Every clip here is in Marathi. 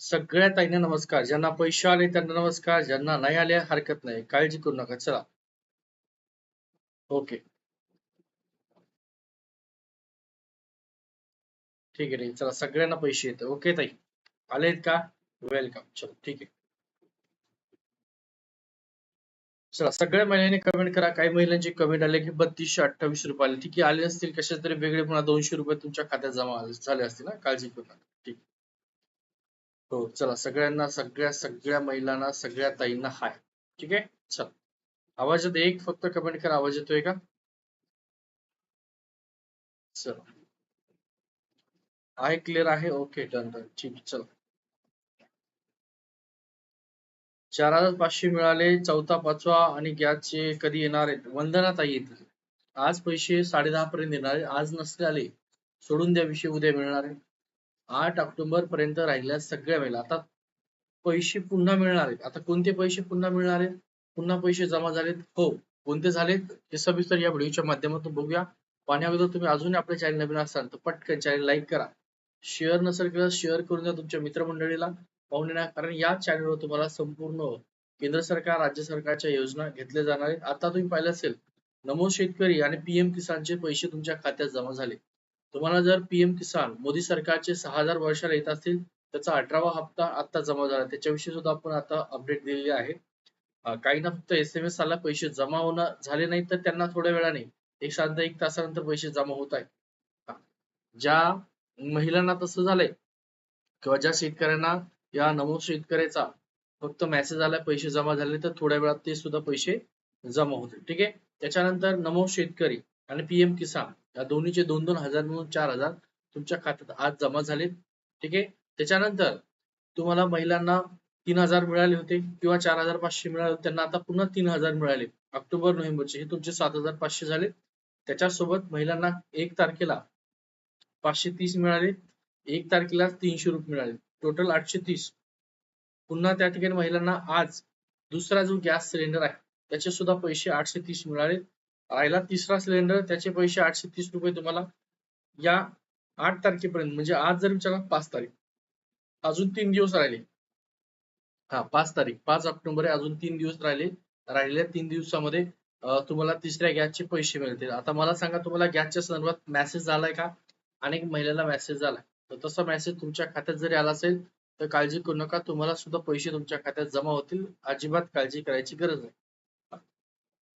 सगळ्या ताईंना नमस्कार. ज्यांना पैसे आले त्यांना नमस्कार. ज्यांना नाही आले हरकत नाही. काळजी करू नका. चला. ओके. ठीक आहे ठीक आहे. चला सगळ्यांना पैसे येते. ओके ताई. आलेत का? वेलकम. चलो ठीक आहे. चला सगळ्या महिलांनी कमेंट करा. काही महिलांची कमेंट आले की बत्तीसशे अठ्ठावीस रुपये आले. ठीक आहे आले असतील कशा तरी वेगळे पुन्हा दोनशे रुपये तुमच्या खात्यात जमा झाले असतील ना? काळजी करू नका. ठीक हो चला सगळ्यांना सगळ्या सगळ्या महिलांना सगळ्या ताईंना हाय ठीक आहे? चल. आवाज येतो एक फक्त कमेंट करा. आवाज येतोय का? चल. आहे क्लिअर आहे? ओके डन डन ठीक चल. चार हजार पाचशे मिळाले चौथा पाचवा आणि गॅसचे कधी येणार आहेत? वंदना ताई येतील. आज पैसे साडे दहा पर्यंत येणार आहे आज नसले आले. सोडून द्या विषय उद्या मिळणार आहे. आठ ऑक्टोबर पर्यंत राहिल्या सगळ्या वेळेला. आता पैसे पुन्हा मिळणार आहेत. आता कोणते पैसे पुन्हा मिळणार आहेत? पुन्हा पैसे जमा झालेत? हो. कोणते झालेत? हे सविस्तर या व्हिडिओच्या माध्यमातून बघूया. पाहण्याअगोदर तुम्ही अजून आपल्या चॅनल नवीन असाल तर पटकन चॅनल लाईक करा. शेअर नसेल केलं शेअर करून द्या तुमच्या मित्रमंडळीला पाहून कारण या चॅनलवर तुम्हाला संपूर्ण केंद्र सरकार राज्य सरकारच्या योजना घेतल्या जाणार आहेत. आता तुम्ही पाहिलं असेल नमो शेतकरी आणि पीएम किसानचे पैसे तुमच्या खात्यात जमा झाले. तुम्हाला जर पीएम किसान मोदी सरकारचे सहा हजार वर्षाला येत असतील त्याचा अठरावा हप्ता आता जमा झाला. त्याच्याविषयी सुद्धा आपण आता अपडेट दिलेली आहे. काही ना फक्त एस एम एस आला पैसे जमा होणं झाले नाही तर त्यांना थोड्या वेळाने एक साधारण एक तासानंतर पैसे जमा होत आहेत. ज्या महिलांना तसं झालंय किंवा ज्या शेतकऱ्यांना या नमो शेतकऱ्याचा फक्त मेसेज आला पैसे जमा झाले तर थोड्या वेळात ते सुद्धा पैसे जमा होतील. ठीक आहे? त्याच्यानंतर नमो शेतकरी आणि पीएम किसान या दोन्हीचे दोन दोन हजार मिळून चार हजार तुमच्या खात्यात आज जमा झाले. ठीक आहे? त्याच्यानंतर तुम्हाला महिलांना तीन हजार मिळाले होते किंवा चार हजार पाचशे मिळाले होते, त्यांना आता पुन्हा तीन हजार मिळाले. ऑक्टोबर नोव्हेंबरचे हे तुमचे सात हजार पाचशे झाले. त्याच्यासोबत महिलांना एक तारखेला पाचशे तीस मिळाले. एक तारखेला तीनशे रुपये मिळाले. टोटल आठशे तीस. पुन्हा त्या ठिकाणी महिलांना आज दुसरा जो गॅस सिलेंडर आहे त्याचे सुद्धा पैसे आठशे तीस मिळाले. राहिला तिसरा सिलेंडर त्याचे पैसे आठशे तीस रुपये तुम्हाला या आठ तारखेपर्यंत म्हणजे आज जर विचारा पाच तारीख. अजून तीन दिवस राहिले. हा पाच तारीख पाच ऑक्टोबर आहे अजून तीन दिवस राहिले राहिलेल्या तीन दिवसामध्ये तुम्हाला तिसऱ्या गॅसचे पैसे मिळतील. आता मला सांगा तुम्हाला गॅसच्या संदर्भात मेसेज आलाय का? अनेक महिलेला मेसेज आलाय तर तसा मेसेज तुमच्या खात्यात जरी आला असेल तर काळजी करू नका. तुम्हाला सुद्धा पैसे तुमच्या खात्यात जमा होतील. अजिबात काळजी करायची गरज नाही.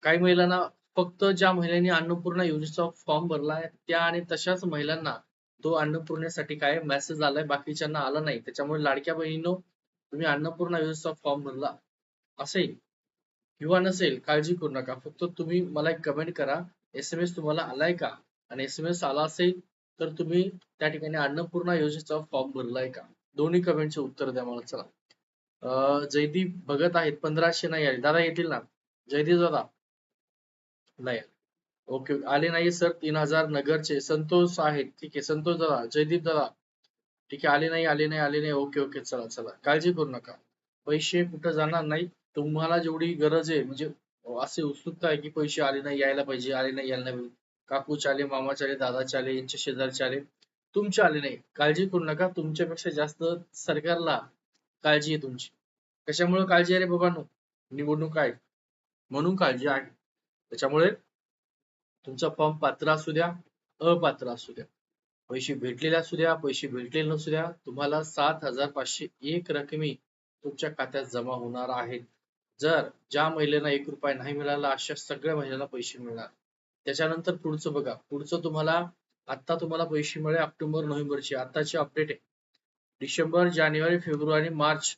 काही महिलांना फक्त ज्या महिलांनी अन्नपूर्णा योजनेचा फॉर्म भरला आहे त्या आणि तशाच महिलांना तो अन्नपूर्णेसाठी काय मेसेज आलाय बाकीच्यांना आला नाही. त्याच्यामुळे लाडक्या बहिणीनो तुम्ही अन्नपूर्णा योजनेचा फॉर्म भरला असेल किंवा नसेल काळजी करू नका. फक्त तुम्ही मला एक कमेंट करा. एस एम एस तुम्हाला आलाय का? आणि एस एम एस आला असेल तर तुम्ही त्या ठिकाणी अन्नपूर्णा योजनेचा फॉर्म भरलाय का? दोन्ही कमेंटचे उत्तर द्या मला चला. अं, जयदीप भगत आहेत पंधराशे नाही आले दादा येतील ना? जयदीप दादा. नाही. आले. ओके आले नाही सर. तीन हजार नगरचे. संतोष आहेत. ठीक आहे संतोष दादा जयदीप दादा ठीक आहे आले नाही आले नाही आले नाही. ओके ओके चला चला. काळजी करू नका. पैसे कुठं जाणार नाही तुम्हाला जेवढी गरज आहे म्हणजे असे उत्सुकता आहे की पैसे आले नाही यायला पाहिजे आले नाही यायला नाही. काकूचे आले मामाचे आले दादाचे आले यांचे शेजारचे आले तुमचे आले नाही. काळजी करू नका. तुमच्यापेक्षा जास्त सरकारला काळजी आहे तुमची. कशामुळे काळजी आहे रे बाबांनो? निवडणूक आहे म्हणून काळजी आहे. त्याच्यामुळे तुमचा फॉर्म पात्र असू द्या अपात्र असू द्या. पैसे भेटलेले असू द्या पैसे भेटलेले नसू द्या तुम्हाला सात हजार पाचशे एक रकमी तुमच्या खात्यात जमा होणार आहेत. जर ज्या महिलेला एक रुपया नाही मिळाला अशा सगळ्या महिलांना पैसे मिळणार. त्याच्यानंतर पुढचं बघा पुढचं तुम्हाला आता तुम्हाला पैसे मिळेल ऑक्टोबर नोव्हेंबरची. आताची अपडेट आहे. डिसेंबर जानेवारी फेब्रुवारी मार्च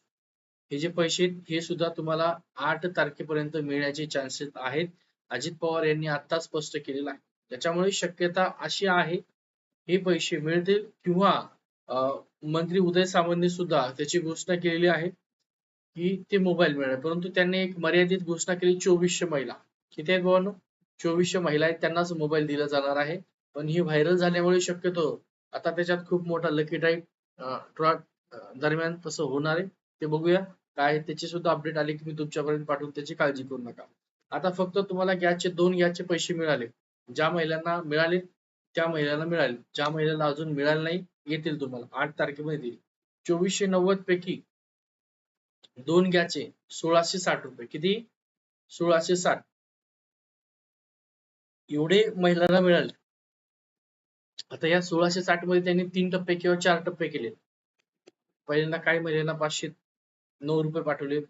हे जे पैसे हे सुद्धा तुम्हाला आठ तारखेपर्यंत मिळण्याचे चान्सेस आहेत. अजित पवार यांनी आता स्पष्ट केलेलं आहे. त्याच्यामुळे शक्यता अशी आहे हे पैसे मिळतील किंवा मंत्री उदय सामंतने सुद्धा त्याची घोषणा केलेली आहे की ते मोबाईल मिळेल. परंतु त्यांनी एक मर्यादित घोषणा केली चोवीसशे महिला. किती आहेत भावांनो? चोवीसशे महिला आहेत त्यांनाच मोबाईल दिला जाणार आहे. पण ही व्हायरल झाल्यामुळे शक्यतो आता त्याच्यात खूप मोठा लकी टाईप ट्रॉट दरम्यान तसं होणार आहे. ते बघूया. काय त्याची सुद्धा अपडेट आली की मी तुमच्यापर्यंत पाठवून त्याची काळजी करू नका. आता फक्त तुम्हाला गॅसचे दोन गॅसचे पैसे मिळाले. ज्या महिलांना मिळाले त्या महिलांना मिळाले. ज्या महिलांना अजून मिळाले नाही येतील तुम्हाला. आठ तारखेमध्ये येतील. चोवीसशे नव्वद पैकी दोन गॅसचे सोळाशे साठ रुपये. किती? सोळाशे साठ. एवढे महिलांना मिळाले. आता या सोळाशे साठमध्ये त्यांनी तीन टप्पे किंवा चार टप्पे केले. पहिल्यांदा काही महिलांना पाचशे नऊ रुपये पाठवले.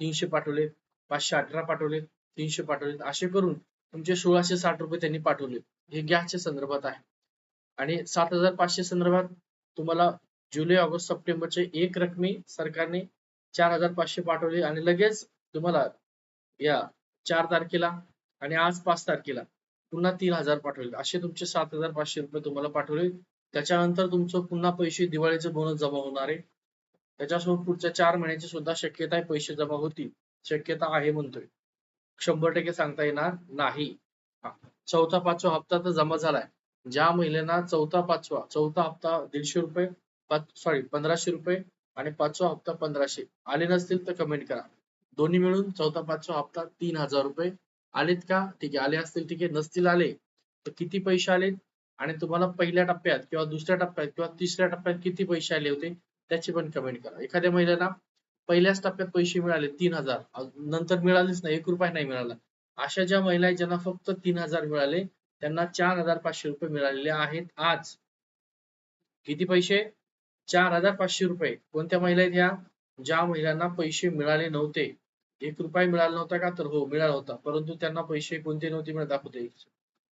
तीनशे पाठवले. पाचशे अठरा पाठवले. तीनशे पाठवले असे करून तुमचे सोळाशे साठ रुपये त्यांनी पाठवले हे गॅसच्या संदर्भात आहे. आणि सात हजार पाचशे संदर्भात तुम्हाला जुलै ऑगस्ट सप्टेंबरचे एक रकमी सरकारने चार हजार पाचशे पाठवले आणि लगेच तुम्हाला या चार तारखेला आणि आज पाच तारखेला पुन्हा तीन हजार पाठवले असे तुमचे सात हजार पाचशे रुपये तुम्हाला पाठवले. त्याच्यानंतर तुमचं पुन्हा पैसे दिवाळीचे बोनस जमा होणार आहे. त्याच्यासोबत पुढच्या चार महिन्याची सुद्धा शक्यता आहे पैसे जमा होतील. शक्यता आहे म्हणतोय. शंभर टक्के सांगता येणार नाही. चौथा पाचवा हप्ता तर जमा झालाय. ज्या महिलेना चौथा पाचवा चौथा हप्ता दीडशे रुपये सॉरी पंधराशे रुपये आणि पाचवा हप्ता पंधराशे. आले नसतील तर कमेंट करा. दोन्ही मिळून चौथा पाचवा हप्ता तीन हजार रुपये. आलेत का? ठीक आहे आले असतील ठीक आहे. नसतील आले तर किती पैसे आलेत आणि तुम्हाला पहिल्या टप्प्यात किंवा दुसऱ्या टप्प्यात किंवा तिसऱ्या टप्प्यात किती पैसे आले होते? त्याची पण कमेंट करा. एखाद्या महिलेला पहिल्याच टप्प्यात पैसे मिळाले तीन हजार. नंतर मिळालेच नाही एक रुपया नाही मिळाला. अशा ज्या महिला आहेत ज्यांना फक्त तीन हजार मिळाले त्यांना चार हजार पाचशे रुपये मिळालेले आहेत आज. किती पैसे? चार हजार पाचशे रुपये. कोणत्या महिला आहेत ह्या? ज्या महिलांना पैसे मिळाले नव्हते. एक रुपया मिळाला नव्हता का? तर हो मिळाला होता. परंतु त्यांना पैसे कोणते नव्हते मिळत दाखवते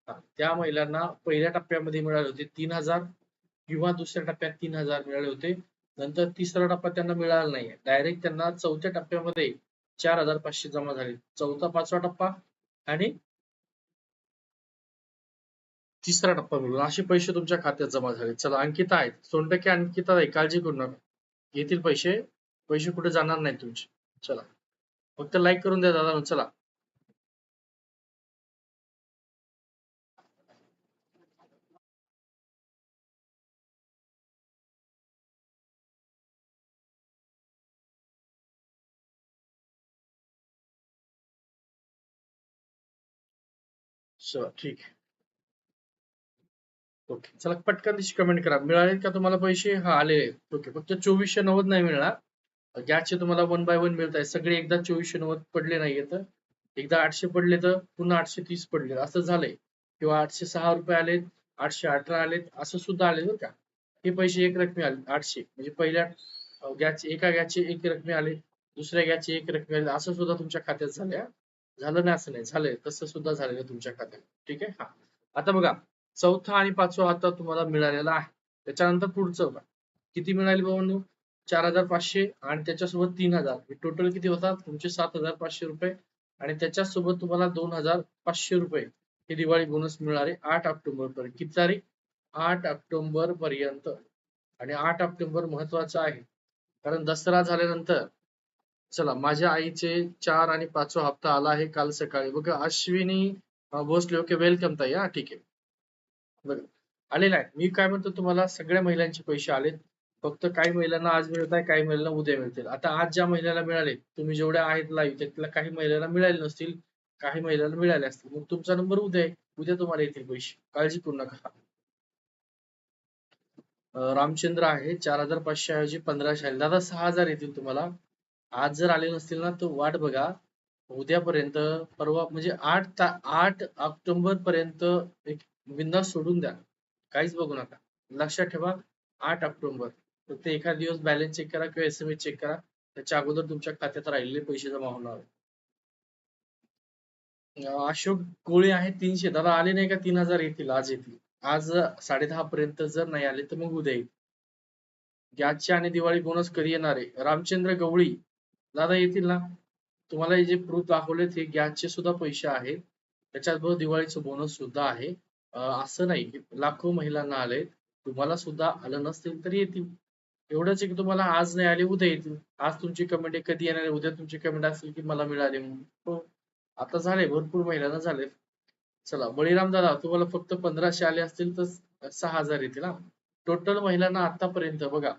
त्या महिलांना पहिल्या टप्प्यामध्ये मिळाले होते तीन हजार किंवा दुसऱ्या टप्प्यात तीन हजार मिळाले होते. नंतर तिसरा टप्पा त्यांना मिळाला नाही डायरेक्ट त्यांना चौथ्या टप्प्यामध्ये चार हजार पाचशे जमा झाले. चौथा पाचवा टप्पा आणि तिसरा टप्पा मिळून असे पैसे तुमच्या खात्यात जमा झाले. चला अंकिता आहेत. सोनटक्के अंकिता आहे काळजी करू नका. येतील पैसे. पैसे कुठे जाणार नाही तुमचे. चला. फक्त लाईक करून द्या दादा चला. ठीक. आहे ओके. चला पटकन दिशी कमेंट करा. मिळाले का तुम्हाला पैसे? हा आले. ओके. फक्त चोवीसशे नव्वद नाही मिळणार. गॅसचे तुम्हाला वन बाय वन मिळत आहे सगळे एकदा चोवीसशे नव्वद पडले नाहीये तर. एकदा आठशे पडले तर पुन्हा आठशे तीस पडले. असं झालंय. किंवा आठशे सहा रुपये आलेत आठशे अठरा आलेत असं सुद्धा आले बरं का. हे पैसे एक रकमी आले आठशे. म्हणजे पहिल्या गॅसचे एका गॅसचे एक रकमी आले दुसऱ्या गॅसचे एक रकमी आले असं सुद्धा तुमच्या खात्यात झाल्या झालं नाही असं नाही झालंय. तसं सुद्धा झालेलं तुमच्या खात्यात. ठीक आहे? हा. आता बघा चौथा आणि पाचवा आता तुम्हाला मिळालेला आहे. त्याच्यानंतर पुढचं बघा. किती मिळाले बाबांनो चार हजार पाचशे आणि त्याच्यासोबत तीन हजार. टोटल किती होतात? तुमचे सात हजार पाचशे रुपये आणि त्याच्यासोबत तुम्हाला दोन हजार पाचशे रुपये. हे दिवाळी बोनस मिळाले आठ ऑक्टोबर पर्यंत. किती तारीख? आठ ऑक्टोबर पर्यंत. आणि आठ ऑक्टोबर महत्वाचं आहे. कारण दसरा झाल्यानंतर चला माझ्या आईचे चार आणि पाचवा हप्ता आला आहे काल सकाळी. बघा अश्विनी भोसले ओके वेलकम ताई हा ठीक आहे. बघा आलेला आहे मी काय म्हणतो तुम्हाला सगळ्या महिलांचे पैसे आलेत. फक्त काही महिलांना आज मिळत आहे काही महिलांना उद्या मिळतील. आता आज ज्या महिलांना मिळाले तुम्ही जेवढ्या आहेत लाईव्ह त्यातल्या काही महिलांना मिळाले नसतील काही महिलांना मिळाले असतील. मग तुमचा नंबर उद्या आहे. उद्या तुम्हाला येतील पैसे. काळजी करू नका. रामचंद्र आहे चार हजार पाचशे ऐवजी पंधराशे आले दादा सहा हजार येतील तुम्हाला. आज जर आले नसतील ना तर वाट बघा. उद्यापर्यंत परवा म्हणजे आठ आठ ऑक्टोबर पर्यंत एक बिंदास सोडून द्या. काहीच बघू नका. लक्षात ठेवा आठ ऑक्टोबर. फक्त एखाद दिवस बॅलन्स चेक करा किंवा एस एम एस चेक करा. त्याच्या अगोदर तुमच्या खात्यात राहिलेले पैसे जमा होणार अशोक गोळे आहे तीनशे. दादा आले नाही का? तीन हजार येतील आज येतील. आज साडे दहा पर्यंत जर नाही आले तर मग उद्या येईल. गॅसचे आणि दिवाळी बोनस कधी येणार आहे? रामचंद्र गवळी दादा येतील ना? तुम्हाला हे जे प्रूफ दाखवलेत हे गॅसचे सुद्धा पैसे आहेत. त्याच्याबरोबर दिवाळीचं बोनस सुद्धा आहे. असं नाही की लाखो महिलांना आले तुम्हाला सुद्धा आलं नसतील तरी येतील. एवढंच की तुम्हाला आज नाही आले उद्या येतील. आज तुमची कमेंट कधी येणार उद्या तुमची कमेंट असेल की मला मिळाले म्हणून. हो. आता झाले भरपूर महिलांना झाले चला बळीराम दादा तुम्हाला फक्त पंधराशे आले असतील तर सहा हजार येतील ना टोटल महिलांना आतापर्यंत बघा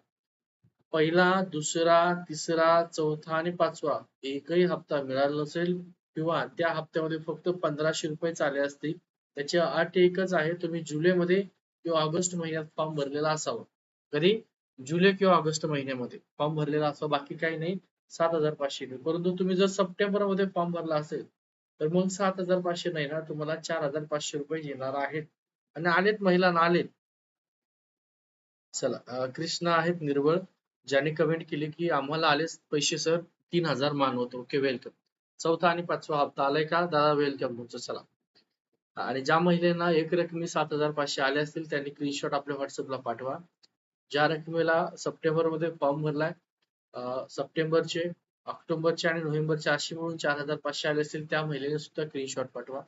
पहिला दुसरा तिसरा चौथा आणि पाचवा एकही हप्ता मिळाला नसेल किंवा त्या हप्त्यामध्ये फक्त पंधराशे रुपये आले असतील त्याची अट एकच आहे तुम्ही जुलैमध्ये किंवा ऑगस्ट महिन्यात फॉर्म भरलेला असावा. कधी? जुलै किंवा ऑगस्ट महिन्यामध्ये फॉर्म भरलेला असावा बाकी काही नाही सात हजार पाचशे परंतु तुम्ही जर सप्टेंबरमध्ये फॉर्म भरला असेल तर मग सात हजार पाचशे नाही ना तुम्हाला चार हजार पाचशे रुपये येणार आहेत. आणि आलेत महिलांना आलेत. चला कृष्णा आहेत निर्वळ ज्याने कमेंट केली की आम्हाला आले पैसे सर तीन हजार मानवतो ओके वेलकम चौथा आणि पाचवा हप्ता आलाय का? दादा वेलकम तुमचं. चला. आणि ज्या महिलेना एक रकमी सात हजार पाचशे आले असतील त्यांनी स्क्रीनशॉट आपल्या व्हॉट्सअपला पाठवा. ज्या रकमेला सप्टेंबरमध्ये फॉर्म भरलाय सप्टेंबरचे ऑक्टोबरचे आणि नोव्हेंबरचे असे मिळून चार हजार पाचशे आले असतील त्या महिलेने सुद्धा स्क्रीनशॉट पाठवा.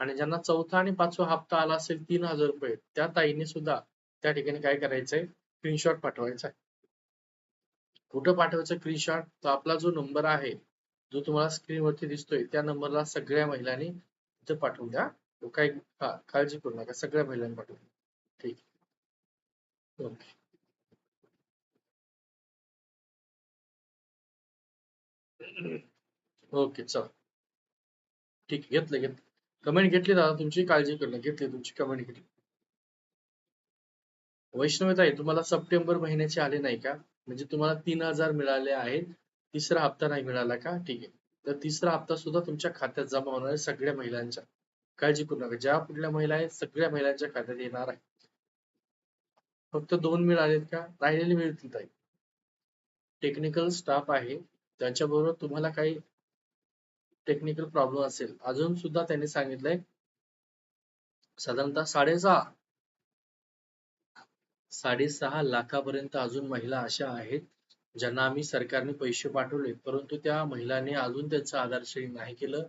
आणि ज्यांना चौथा आणि पाचवा हप्ता आला असेल तीन हजार रुपये त्या ताईने सुद्धा त्या ठिकाणी काय करायचंय? स्क्रीनशॉट पाठवायचा आहे. कुठं पाठवायचं स्क्रीनशॉट तर आपला जो नंबर आहे जो तुम्हाला स्क्रीनवरती दिसतोय त्या नंबरला सगळ्या महिलांनी इथं पाठवून द्या. तो काही हा, काळजी करू नका. सगळ्या महिलांनी पाठवून द्या. ठीक ओके. ओके चल. ठीक घेतलं घेतलं. कमेंट घेतली दादा तुमची? काळजी करणं घेतली तुमची कमेंट घेतली. वैष्णवीताई तुम्हाला सप्टेंबर महिन्याचे आले नाही का? म्हणजे तुम्हाला तीन हजार मिळाले आहेत तिसरा हप्ता नाही मिळाला का? ठीक आहे. तर तिसरा हप्ता सुद्धा तुमच्या खात्यात जमा होणार आहे सगळ्या महिलांच्या. काळजी करू नका. ज्या कुठल्या महिला आहेत सगळ्या महिलांच्या खात्यात येणार आहे फक्त दोन मिळालेत का? राहिलेले मिळतील ताई. टेक्निकल स्टाफ आहे. त्यांच्याबरोबर तुम्हाला काही टेक्निकल प्रॉब्लेम असेल. अजून सुद्धा त्यांनी सांगितलंय साधारणतः साडेसहा साडेसहा लाखापर्यंत अजून महिला अशा आहेत ज्यांना आम्ही सरकारने पैसे पाठवले परंतु त्या महिलांनी अजून त्यांचं आधार नाही केलं.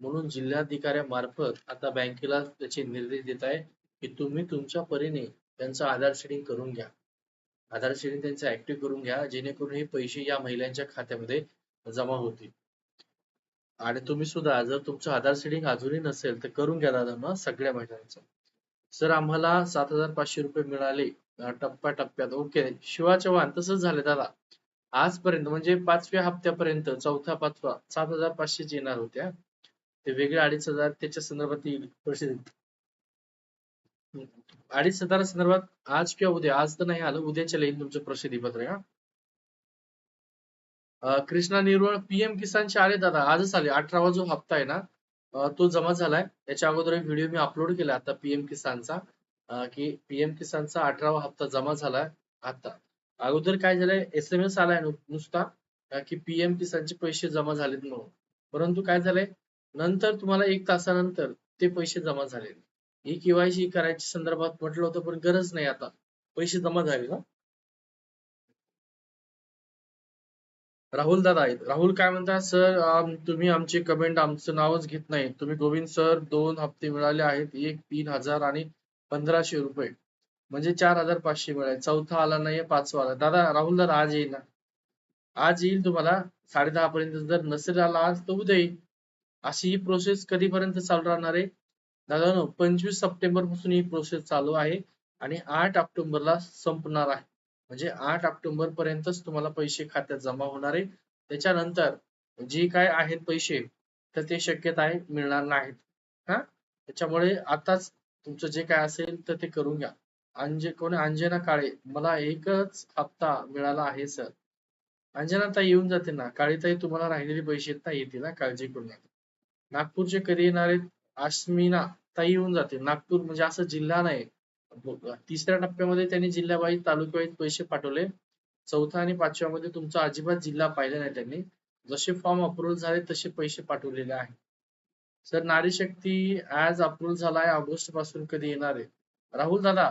म्हणून जिल्हाधिकाऱ्यामार्फत आता बँकेला त्याचे निर्देश देत आहे की तुम्ही तुमच्या परीने त्यांचं आधार शेडिंग करून घ्या. आधार शेडिंग त्यांचं ऍक्टिव्ह करून घ्या जेणेकरून हे पैसे या महिलांच्या खात्यामध्ये जमा होतील. आणि तुम्ही सुद्धा जर तुमचं आधार सेडिंग अजूनही नसेल तर करून घ्या दादा मग सगळ्या महिलांचं. सर आम्हाला सात हजार पाचशे रुपये मिळाले. टप्प्या टप्प्यात ओके. शिवा चव्हाण तसंच झालं दादा. आजपर्यंत म्हणजे पाचव्या हप्त्यापर्यंत चौथा पाचवा सात हजार पाचशे येणार होत्या. ते वेगळे अडीच हजार त्याच्या संदर्भात येईल. अडीच हजार संदर्भात आज किंवा उद्या आज तर नाही आलं. उद्याच्या येईल तुमचं प्रसिद्धी पत्र हा. कृष्णा निर्वळ पीएम किसानचे आले दादा आजच आले. अठरावा जो हप्ता आहे ना तो जमा झालाय. त्याच्या अगोदर एक व्हिडिओ मी अपलोड केला आता पीएम किसानचा. की पीएम किसानचा अठरावा हप्ता जमा झालाय आता. अगोदर काय झालंय? एस एम एस आलाय नुसता की पीएम किसानचे पैसे जमा झालेत म्हणून. परंतु काय झालंय? नंतर तुम्हाला एक तासानंतर ते पैसे जमा झाले ही केवायसी करायच्या संदर्भात म्हटलं होतं पण गरज नाही आता. पैसे जमा झाले ना? राहुल दादा आहेत. राहुल काय म्हणतात सर आम- तुम्ही आमचे कमेंट आमचं नावच घेत नाही तुम्ही गोविंद सर दोन हप्ते मिळाले आहेत. एक तीन हजार आणि पंधराशे रुपये. म्हणजे चार हजार पाचशे मिळाले. चौथा आला नाही पाचवा आला. दादा राहुल दादा आज येईल ना? आज येईल तुम्हाला. साडे दहा पर्यंत जर नसेल आला आज तर उद्या येईल. अशी ही प्रोसेस कधीपर्यंत चालू राहणार आहे? दादा नो पंचवीस सप्टेंबरपासून ही प्रोसेस चालू आहे आणि आठ ऑक्टोबरला संपणार आहे. म्हणजे आठ ऑक्टोबर पर्यंतच तुम्हाला पैसे खात्यात जमा होणार आहे. त्याच्यानंतर जे काय आहेत पैसे तर ते शक्यता आहे मिळणार नाहीत. हा? त्याच्यामुळे आताच तुमचं जे काय असेल तर ते करून घ्या. अंजे कोणी? अंजना काळे मला एकच हप्ता मिळाला आहे सर अंजना ताई येऊन जाते ना. काळीताई तुम्हाला राहिलेले पैसे ना येतील ना काळजी करू नका. नागपूरचे कधी येणारे आहेत? आश्मिना ताई येऊन जाते नागपूर म्हणजे असं जिल्हा नाही. तिसऱ्या टप्प्यामध्ये त्यांनी जिल्हावाईज तालुक्यावाईज पैसे पाठवले. चौथा आणि पाचव्या मध्ये तुमचा अजिबात जिल्हा पाहिला नाही त्यांनी. जसे फॉर्म अप्रुव्हल झाले तसे पैसे पाठवलेले आहेत सर नारी शक्ती ऍज अप्रूव्ह झालाय ऑगस्टपासून कधी येणार आहे? राहुल दादा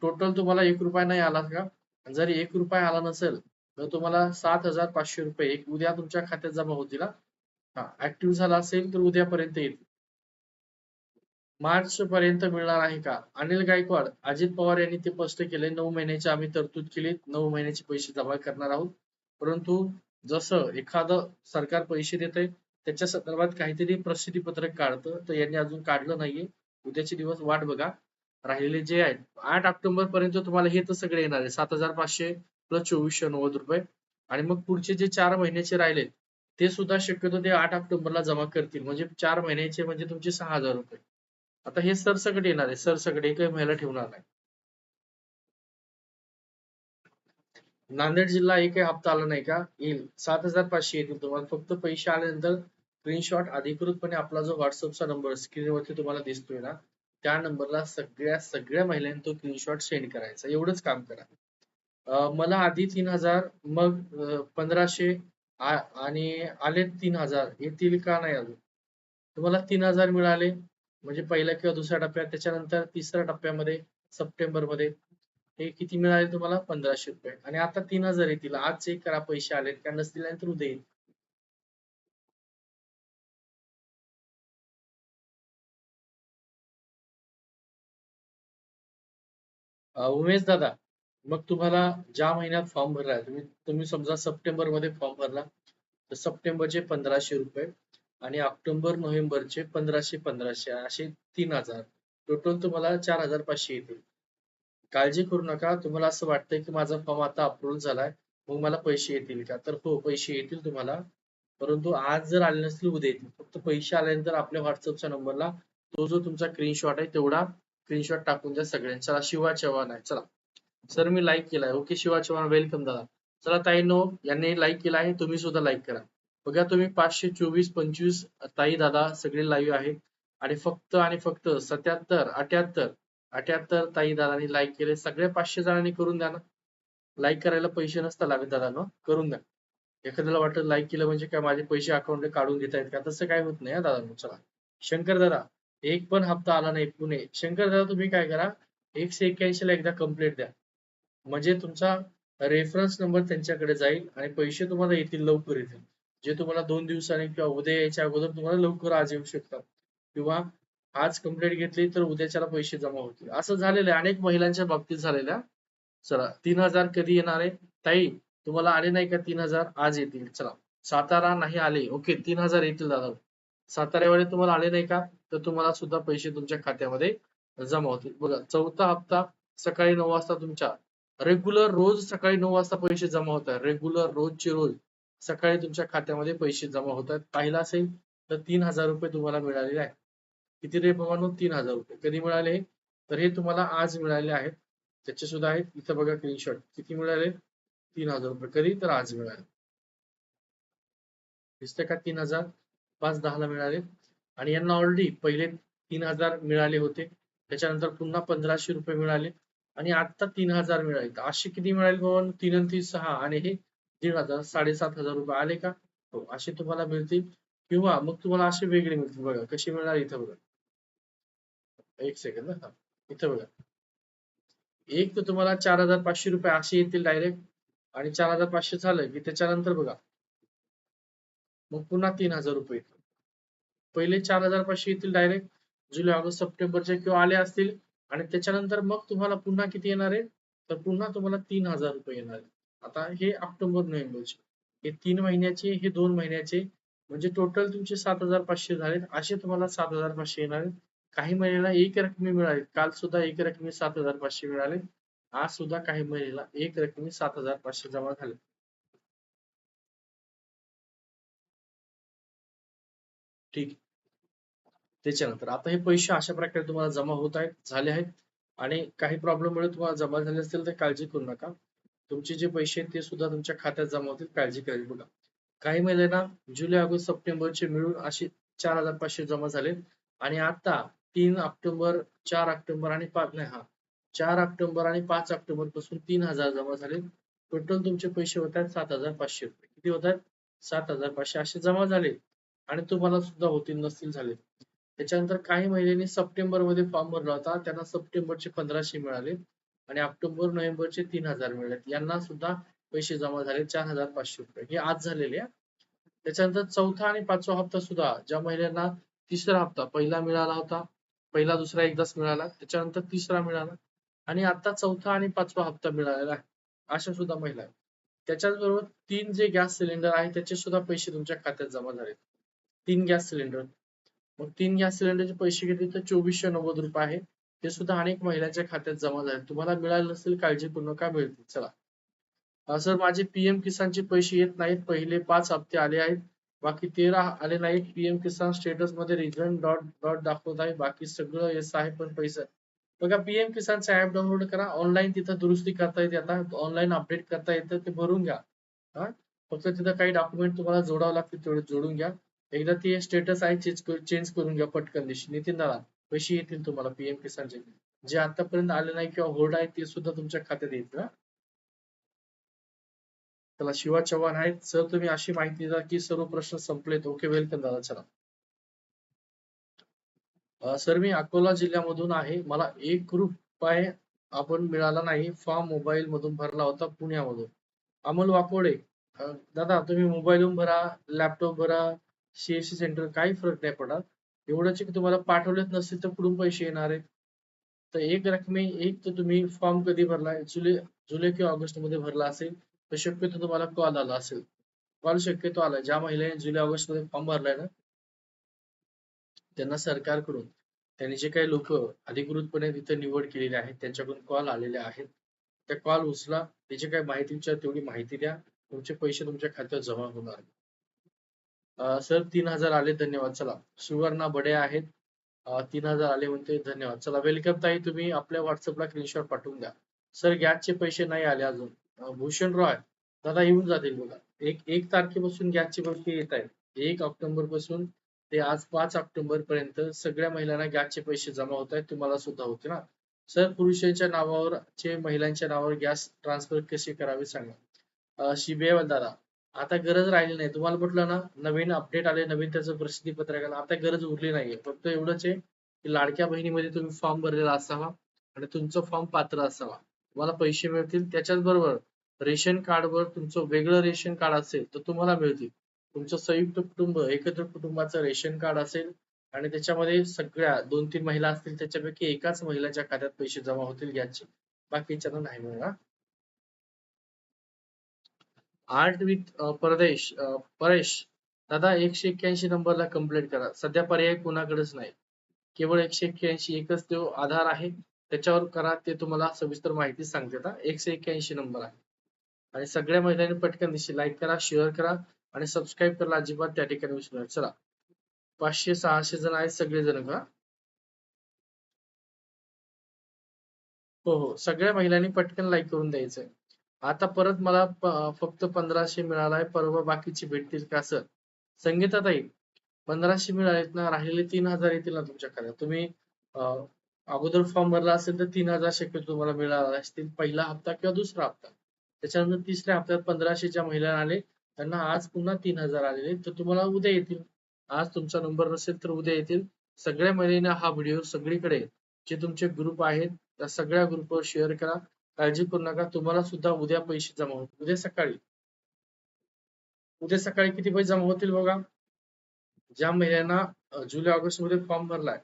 टोटल तुम्हाला एक रुपया नाही आला का? जर एक रुपया आला नसेल तर तुम्हाला सात हजार पाचशे रुपये एक उद्या तुमच्या खात्यात जमा होतील हा? ऍक्टिव्ह झाला असेल तर उद्यापर्यंत येईल. मार्च पर्यंत मिळणार आहे का? अनिल गायकवाड अजित पवार यांनी ते स्पष्ट केले नऊ महिन्याची आम्ही तरतूद केली नऊ महिन्याचे पैसे जमा करणार आहोत. परंतु जसं एखादं सरकार पैसे देते त्याच्या संदर्भात काहीतरी प्रसिद्धी पत्रक काढतं. तर यांनी अजून काढलं नाहीये. उद्याचे दिवस वाट बघा. राहिलेले जे आहेत आठ ऑक्टोबर पर्यंत तुम्हाला हे तर सगळे येणार आहे. सात हजार पाचशे प्लस चोवीसशे नव्वद रुपये. आणि मग पुढचे जे चार महिन्याचे राहिले ते सुद्धा शक्यतो ते आठ ऑक्टोबरला जमा करतील. म्हणजे चार महिन्याचे म्हणजे तुमचे सहा हजार रुपये. आता हे सरसकट येणार आहे. सरसकट काही महिला ठेवणार नाही. नांदेड जिल्हा एकही हप्ता आला नाही का? येईल. सात हजार पाचशे येतील तुम्हाला. फक्त पैसे आल्यानंतर स्क्रीनशॉट अधिकृतपणे आपला जो व्हॉट्सअपचा नंबर स्क्रीनवरती तुम्हाला दिसतोय ना त्या नंबरला सगळ्या सगळ्या महिलांनी तो स्क्रीनशॉट सेंड करायचा. एवढंच काम करा. मला आधी तीन हजार मग पंधराशे आणि आले तीन हजार. येतील का नाही अजून? तुम्हाला तीन हजार मिळाले. म्हणजे पहिल्या किंवा दुसऱ्या टप्प्यात. त्याच्यानंतर तिसऱ्या टप्प्यामध्ये सप्टेंबरमध्ये हे किती मिळाले तुम्हाला? पंधराशे रुपये. आणि आता तीन हजार येतील आज चेक करा पैसे आलेत का नसतील तर उद्या येईल उमेश दादा मग तुम्हाला ज्या महिन्यात फॉर्म भरलाय तुम्ही तुम्ही समजा सप्टेंबरमध्ये फॉर्म भरला तर सप्टेंबरचे पंधराशे रुपये आणि ऑक्टोबर नोव्हेंबरचे पंधराशे पंधराशे असे तीन हजार. टोटल तुम्हाला चार हजार पाचशे येतील. काळजी करू नका. तुम्हाला असं वाटतंय की माझा फॉर्म आता अप्रूव्ह झालाय. मग मला पैसे येतील का? तर हो पैसे येतील तुम्हाला. परंतु आज जर आले नसतील उद्या येतील. फक्त पैसे आल्यानंतर आपल्या व्हॉट्सअपच्या नंबरला तो जो तुमचा स्क्रीनशॉट आहे तेवढा स्क्रीनशॉट टाकून द्या सगळ्यांना. शिवा चव्हाण आहे. चला. सर मी लाईक केलाय ओके शिवा चव्हाण वेलकम दादा. चला ताई नो यांनी लाईक केला आहे. तुम्ही सुद्धा लाईक करा. बघा तुम्ही पाचशे चोवीस पंचवीस ताई दादा सगळे लाईव्ह आहेत. आणि फक्त आणि फक्त सत्याहत्तर अठ्याहत्तर अठ्याहत्तर ताई दादानी लाईक केले. सगळे पाचशे जणांनी करून द्या ना. लाईक करायला पैसे नसता लागत दादा करून द्या. एखाद्याला वाटत लाईक केलं म्हणजे काय माझे पैसे अकाउंट काढून घेता येत का? तसं काय होत नाही दादा चला. शंकर दादा एक पण हप्ता आला नाही पुणे. शंकर दादा तुम्ही काय करा? एकशे एक्क्याऐंशी ला एकदा कंप्लेंट द्या. म्हणजे तुमचा रेफरन्स नंबर त्यांच्याकडे जाईल आणि पैसे तुम्हाला येतील लवकर येतील. जे तुम्हाला दोन दिवसांनी किंवा उद्या यायच्या अगोदर तुम्हाला लवकर आज येऊ शकतात. किंवा आज कंप्लेंट घेतली तर उद्याच्याला पैसे जमा होतील. असं झालेलं आहे. अनेक महिलांच्या बाबतीत झालेल्या चला तीन हजार कधी येणार आहे? ताई तुम्हाला आले नाही का तीन हजार? आज येतील. चला सातारा नाही आले. ओके तीन हजार येतील दादा. साताऱ्यामध्ये तुम्हाला आले नाही का? तर तुम्हाला सुद्धा पैसे तुमच्या खात्यामध्ये जमा होतील. बघा चौथा हप्ता सकाळी नऊ वाजता तुमच्या. रेग्युलर रोज सकाळी नऊ वाजता पैसे जमा होत आहेत. रेग्युलर रोजचे रोज सकाळी तुमच्या खात्यामध्ये पैसे जमा होत आहेत. पाहिला असेल तर तीन हजार रुपये तुम्हाला मिळालेले आहेत. किती रे प्रमाण तीन हजार रुपये. कधी मिळाले? तर हे तुम्हाला आज मिळाले आहेत. त्याचे सुद्धा आहेत. इथं बघा स्क्रीनशॉट किती मिळाले? तीन हजार रुपये. कधी? तर आज मिळाले. दिसते का? तीन हजार. पाच दहाला मिळाले. आणि यांना ऑलरेडी पहिले तीन हजार मिळाले होते. त्याच्यानंतर पुन्हा पंधराशे रुपये मिळाले. आणि आता तीन हजार मिळाले. असे किती मिळाले बाबा? तीन आणि तीन सहा. आणि हे दीड हजार साडेसात हजार रुपये आले का? हो असे तुम्हाला मिळतील. किंवा मग तुम्हाला असे वेगळे मिळतील. बघा कसे मिळणार इथं बघा. एक सेकंद हा इथं बघा. एक तर तुम्हाला चार हजार पाचशे रुपये असे येतील डायरेक्ट आणि चार हजार पाचशे झालं की त्याच्यानंतर बघा. मग पुन्हा तीन हजार रुपये. पहिले चार हजार पाचशे येतील डायरेक्ट जुलै ऑगस्ट सप्टेंबरचे किंवा आले असतील आणि त्याच्यानंतर मग तुम्हाला पुन्हा किती येणार आहे? तर पुन्हा तुम्हाला तीन हजार रुपये येणार आहे. आता हे ऑक्टोबर नोव्हेंबरचे. हे तीन महिन्याचे हे दोन महिन्याचे. म्हणजे टोटल तुमचे सात हजार पाचशे झालेत. असे तुम्हाला सात हजार पाचशे येणार आहेत. काही महिन्याला एक रकमी मिळाली. काल सुद्धा एक रकमी सात हजार पाचशे मिळाले. आज सुद्धा काही महिन्याला एक रकमी सात हजार पाचशे जमा झाले. ठीक. त्याच्यानंतर आता हे पैसे अशा प्रकारे तुम्हाला जमा होत आहेत झाले आहेत. आणि काही प्रॉब्लेम मुळे तुम्हाला जमा झाले असतील तर काळजी करू नका. तुमचे जे पैसे आहेत ते सुद्धा तुमच्या खात्यात जमा होतील. काळजी करायची बघा. काही महिन्यांना जुलै ऑगस्ट सप्टेंबरचे मिळून असे चार हजार पाचशे जमा झाले आणि आता तीन ऑक्टोबर चार ऑक्टोबर आणि पाच नाही हा. चार ऑक्टोबर आणि पाच ऑक्टोबरपासून तीन हजार जमा झाले. टोटल तुमचे पैसे होत आहेत सात हजार पाचशे रुपये. किती होत आहेत? सात हजार पाचशे असे जमा झाले. आणि तुम्हाला सुद्धा होतील नसतील झाले. त्याच्यानंतर काही महिन्यांनी सप्टेंबरमध्ये फॉर्म भरला होता. त्यांना सप्टेंबरचे पंधराशे मिळाले. आणि ऑक्टोबर नोव्हेंबरचे तीन हजार मिळाले. यांना सुद्धा पैसे जमा झाले चार हजार पाचशे रुपये. हे आज झालेले आहे. त्याच्यानंतर चौथा आणि पाचवा हप्ता सुद्धा ज्या महिन्यांना तिसरा हप्ता पहिला मिळाला होता. पहिला दुसरा एकदाच मिळाला. त्याच्यानंतर तिसरा मिळाला. आणि आता चौथा आणि पाचवा हप्ता मिळालेला आहे. अशा सुद्धा महिला आहेत. त्याच्याच बरोबर तीन जे गॅस सिलेंडर आहे त्याचे सुद्धा पैसे तुमच्या खात्यात जमा झाले तीन गॅस सिलेंडर. मग तीन गॅस सिलेंडरचे पैसे घेतले तर चोवीसशे नव्वद रुपये आहे. ते सुद्धा अनेक महिलांच्या खात्यात जमा झाले तुम्हाला मिळाले नसेल काळजी का मिळतील? चला. सर माझे पीएम किसानचे पैसे येत नाहीत. पहिले पाच हप्ते आले आहेत. बाकी तेरा आले नाहीत पीएम किसान स्टेटसमध्ये रिझन डॉट डॉट दाखवत आहे. बाकी सगळं येस आहे पण पैसा. बघा पीएम किसानचा ऍप डाउनलोड करा. ऑनलाईन तिथं दुरुस्ती करता येते आता. ऑनलाईन अपडेट करता येतं ते भरून घ्या. हा? फक्त तिथं काही डॉक्युमेंट तुम्हाला जोडावं लागतील तेवढे जोडून घ्या. एकदा ते स्टेटस आहे चेंज चेंज करून घ्या पटकन. दिशी नितीन दादा पैसे येतील तुम्हाला पीएम किसानचे जे आतापर्यंत आले नाही किंवा होल्ड आहे ते सुद्धा तुमच्या खात्यात येतील त्याला शिवा चव्हाण आहेत. सर तुम्ही अशी माहिती द्या की सर्व प्रश्न संपलेत. ओके वेलकम दादा चला. सर मी अकोला जिल्ह्यामधून आहे. मला एक रुपये आपण मिळाला नाही. फॉर्म मोबाईल मधून भरला होता पुण्यामधून. अमोल वाकोडे दादा तुम्ही मोबाईलहून भरा लॅपटॉप भरा सीएससी सेंटर काही फरक नाही पडत. एवढंच की तुम्हाला पाठवलेच नसतील तर कुठून पैसे येणार आहेत? तर एक रकमे एक तर तुम्ही फॉर्म कधी भरला जुलै जुलै किंवा ऑगस्टमध्ये भरला असेल. तर शक्यतो तुम्हाला कॉल आला असेल. कॉल शक्यतो आला. ज्या महिलेने जुलै ऑगस्टमध्ये फॉर्म भरलाय ना त्यांना सरकारकडून त्यांनी जे काही लोक अधिकृतपणे तिथे निवड केलेली आहे त्यांच्याकडून कॉल आलेले आहेत. त्या कॉल उचला. त्याची काही माहिती विचार तेवढी माहिती द्या. तुमचे पैसे तुमच्या खात्यात जमा होणार. सर तीन हजार आले धन्यवाद. चला. सुवर्णा बडे आहेत. तीन हजार आले म्हणते धन्यवाद. चला वेलकम ताई तुम्ही आपल्या व्हॉट्सअपला स्क्रीनशॉट पाठवून द्या. सर गॅसचे पैसे नाही आले अजून. भूषण रॉय दादा येऊन जातील बघा. एक एक तारखेपासून गॅसची पैसे येत आहेत एक ऑक्टोबरपासून ते आज पाच ऑक्टोबर पर्यंत सगळ्या महिलांना गॅसचे पैसे जमा होत आहेत तुम्हाला सुद्धा होते ना? सर पुरुषांच्या नावावर चे महिलांच्या नावावर गॅस ट्रान्सफर कसे करावे सांगा? शिबेवाल दादा आता गरज राहिली नाही. तुम्हाला म्हटलं ना नवीन अपडेट आले नवीन त्याचं प्रसिद्धी पत्रक आलं आता गरज उरली नाहीये. फक्त एवढंच आहे की लाडक्या बहिणीमध्ये तुम्ही फॉर्म भरलेला असावा आणि तुमचा फॉर्म पात्र असावा. तुम्हाला पैसे मिळतील. त्याच्याच बरोबर रेशन कार्डवर तुमचं वेगळं रेशन कार्ड असेल तर तुम्हाला मिळतील. तुमचं संयुक्त कुटुंब एकत्र कुटुंबाचं रेशन कार्ड असेल आणि त्याच्यामध्ये सगळ्या दोन तीन महिला असतील त्याच्यापैकी एकाच महिलाच्या खात्यात पैसे जमा होतील याचे. बाकीच्यांना नाही मिळणार. आर्ट विथ परदेश परेश दादा एकशे एक्क्याऐंशी नंबरला कंप्लेंट करा. सध्या पर्याय कोणाकडेच नाही. केवळ एकशे एक्क्याऐंशी एकच तो आधार आहे. त्याच्यावर करा ते तुम्हाला सविस्तर माहिती सांगते आता. एकशे एक्क्याऐंशी नंबर आहे. आणि सगळ्या महिलांनी पटकन दिशी लाईक करा शेअर करा आणि सबस्क्राईब करायला अजिबात त्या ठिकाणी विसरू नका. चला. पाचशे सहाशे जण आहेत सगळे जण का? हो हो. सगळ्या महिलांनी पटकन लाईक करून द्यायचंय. आता परत मला फक्त पंधराशे मिळालाय परवा बाकीचे भेटतील का सर संगीताताई पंधराशे मिळालेत ना? राहिलेले तीन हजार येतील ना तुमच्या खात्यात तुम्ही अं, अगोदर फॉर्म भरला असेल तर तीन हजार शक्यतो तुम्हाला मिळाला असतील. पहिला हप्ता किंवा दुसरा हप्ता. त्याच्यानंतर तिसऱ्या हप्त्यात पंधराशे ज्या महिला आले. त्यांना आज पुन्हा तीन हजार आलेले तर तुम्हाला उद्या येतील. आज तुमचा नंबर नसेल तर उद्या येतील. सगळ्या महिलांना हा व्हिडिओ सगळीकडे जे तुमचे ग्रुप आहेत त्या सगळ्या ग्रुपवर शेअर करा. काळजी करू नका. तुम्हाला सुद्धा उद्या पैसे जमा होतील. उद्या सकाळी. उद्या सकाळी किती पैसे जमा होतील बघा? ज्या महिलांना जुलै ऑगस्टमध्ये फॉर्म भरलाय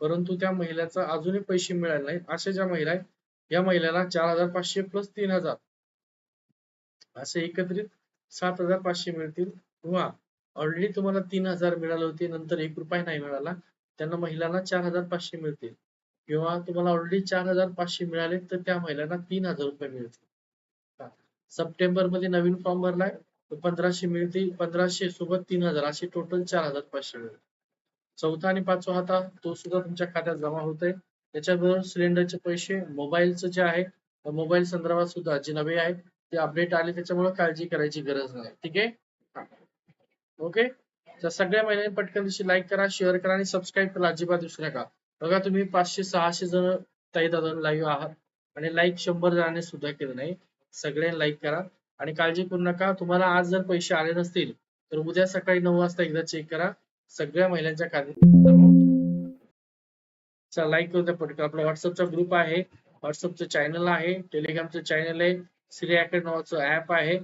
परंतु त्या महिलाचा अजूनही पैसे मिळाले नाहीत. अशा ज्या महिला आहेत या महिलांना चार हजार पाचशे प्लस तीन हजार. असे एकत्रित सात हजार पाचशे मिळतील. किंवा ऑलरेडी तुम्हाला तीन हजार मिळाले होते नंतर एक रुपया नाही मिळाला. त्यांना महिलांना चार हजार पाचशे मिळतील. किंवा तुम्हाला ऑलरेडी चार हजार पाचशे मिळाले तर त्या महिलांना तीन हजार रुपये मिळतील. सप्टेंबरमध्ये नवीन फॉर्म भरलाय पंधराशे मिळतील. पंधराशे सोबत तीन हजार असे टोटल चार हजार पाचशे मिळतील. चौथा आणि पाचवा हाता तो सुद्धा तुमच्या खात्यात जमा होतोय. त्याच्याबरोबर सिलेंडरचे पैसे मोबाईलचं जे आहे मोबाईल संदर्भात सुद्धा जे नवे आहे ते अपडेट आले त्याच्यामुळे काळजी करायची गरज नाही. ठीक आहे? ओके तर सगळ्या महिलांनी पटकन दिवशी लाईक करा शेअर करा आणि सबस्क्राईब करा अजिबात विसरू नका. बघा तुम्ही पाचशे सहाशे जण ताई दादा लाईव्ह आहात आणि लाईक शंभर जणांनी सुद्धा केलं नाही. सगळ्यांनी लाईक करा आणि काळजी करू नका. तुम्हाला आज जर पैसे आले नसतील तर उद्या सकाळी नऊ वाजता एकदा चेक करा. सगळ्या महिलांच्या खात्यात लाईक करून द्या पटकन आपला व्हॉट्सअपचा ग्रुप आहे. व्हॉट्सअपचं चॅनल आहे. टेलिग्रामचं चॅनल आहे. श्री अकॅड नावाचं ऍप आहे.